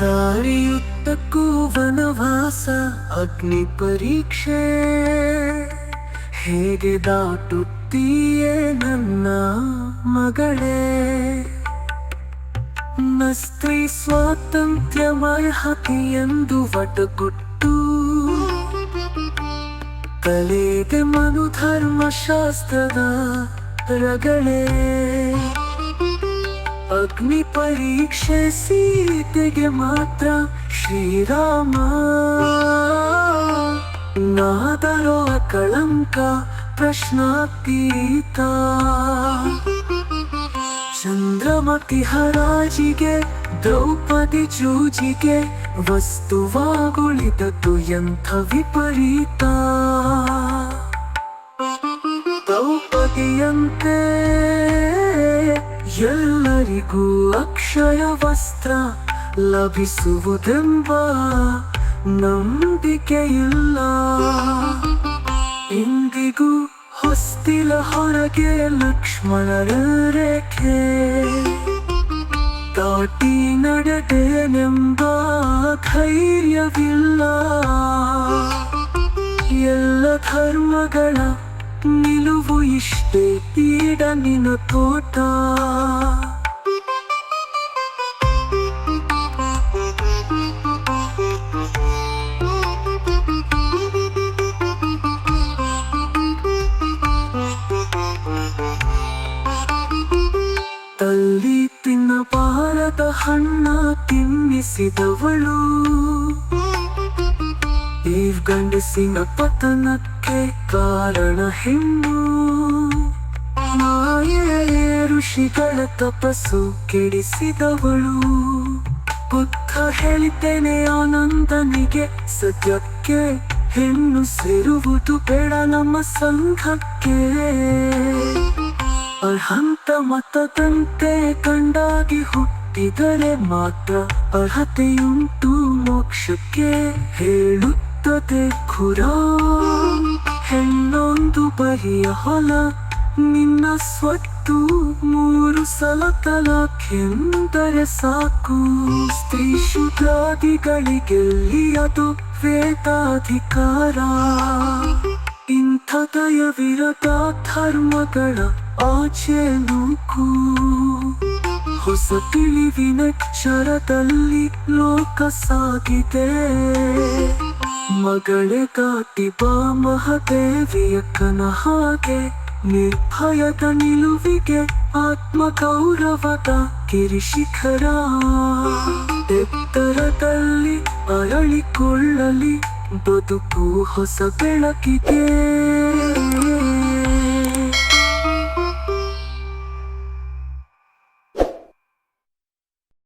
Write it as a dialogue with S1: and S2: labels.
S1: ಜೀವಿತಕ್ಕೂ ವನವಾಸ, ಅಗ್ನಿ ಪರೀಕ್ಷೆ. ಹೇಗೆ ದಾಟುತ್ತೀಯೇ ನನ್ನ ಮಗಳೇ? ನ ಸ್ತ್ರೀ ಸ್ವಾತಂತ್ರ್ಯಮಯ ಹತಿ ಎಂದು ವಟಗುಟ್ಟು. ಕಲೇದೆ ಮನು ಧರ್ಮಶಾಸ್ತ್ರದ ರಗಳೇ. ಅಗ್ನಿ ಪರೀಕ್ಷೆ ಸೀತೆಗೆ ಮಾತ್ರ ಶ್ರೀರಾಮ. ನಾದರೋ ಕಳಂಕ ಪ್ರಶ್ನಾತೀತ. ಚಂದ್ರಮತಿ ಹರಾಜಿಗೆ, ದ್ರೌಪದಿ ಜೂಜಿಗೆ ವಸ್ತುವಾಗುಳಿದದ್ದು ಎಂಥ ವಿಪರೀತ. ದ್ರೌಪದಿಯಂತೆ ಎಲ್ಲರಿಗೂ ಅಕ್ಷಯ ವಸ್ತ್ರ ಲಭಿಸುವುದೆಂಬ ನಂಬಿಕೆಯಿಲ್ಲ. ಇಂದಿಗೂ ಹೊಸ್ತಿಲ ಹೊರಗೆ ಲಕ್ಷ್ಮಣರ ರೇಖೆ ದಾಟಿ ನಡೆದೇನೆಂಬ ಧೈರ್ಯವಿಲ್ಲ. ಎಲ್ಲ ಧರ್ಮಗಳ ನಿಲುವು ಇಷ್ಟೇ ಪೀಡನಿನ ತೋಟ. ತಿನ್ನಬಾರದ ಹಣ್ಣ ತಿನ್ನಿಸಿದವಳು. ದೇವ್ ಗಂಡಸಿನ ಪತನಕ್ಕೆ ಕಾರಣ ಹೆಣ್ಣು. ಮಾಯೆ ಋಷಿಗಳ ತಪಸ್ಸು ಕೆಡಿಸಿದವಳು. ಬುದ್ಧ ಹೇಳಿದ್ದೇನೆ, ಆನಂದನಿಗೆ ಸದ್ಯಕ್ಕೆ ಹೆಣ್ಣು ಸೇರುವುದು ಬೇಡ ನಮ್ಮ ಸಂಘಕ್ಕೆ. ಮತದಂತೆ ಕಂಡಾಗಿ ಹುಟ್ಟಿದರೆ ಮಾತ್ರ ಅರ್ಹತೆಯುಂಟು ಮೋಕ್ಷಕ್ಕೆ ಹೇಳುತ್ತದೆ ಖುರ. ಹೆಣ್ಣೊಂದು ಬರಿಯ ಹೊಲ, ನಿನ್ನ ಸ್ವತ್ತು ಮೂರು ಸಲ ತಲಾಖೆಂದರೆ ಸಾಕು. ಸ್ತ್ರೀ ಶುದ್ರಾದಿಗಳಿಗೆಲ್ಲಿ ಅದು ವೇದಾಧಿಕಾರ. ಇಂಥ ದಯವಿರದ ಧರ್ಮಗಳ ಆಚೆ ನೂಕು ಹೊಸ ತಿಳಿವಿನ ಕ್ಷರದಲ್ಲಿ ಲೋಕ ಸಾಗಿದೆ. ಮಗಳೇ ಕಾಟಿ ಬಾ ಮಹದೇವಿಯ ಕನ ಹಾಗೆ. ನಿರ್ಭಯದ ನಿಲುವಿಗೆ ಆತ್ಮ ಗೌರವದ ಗಿರಿಶಿಖರ ಎತ್ತರದಲ್ಲಿ ಅರಳಿಕೊಳ್ಳಲಿ, ಬದುಕು ಹೊಸ ಬೆಳಕಿಗೆ.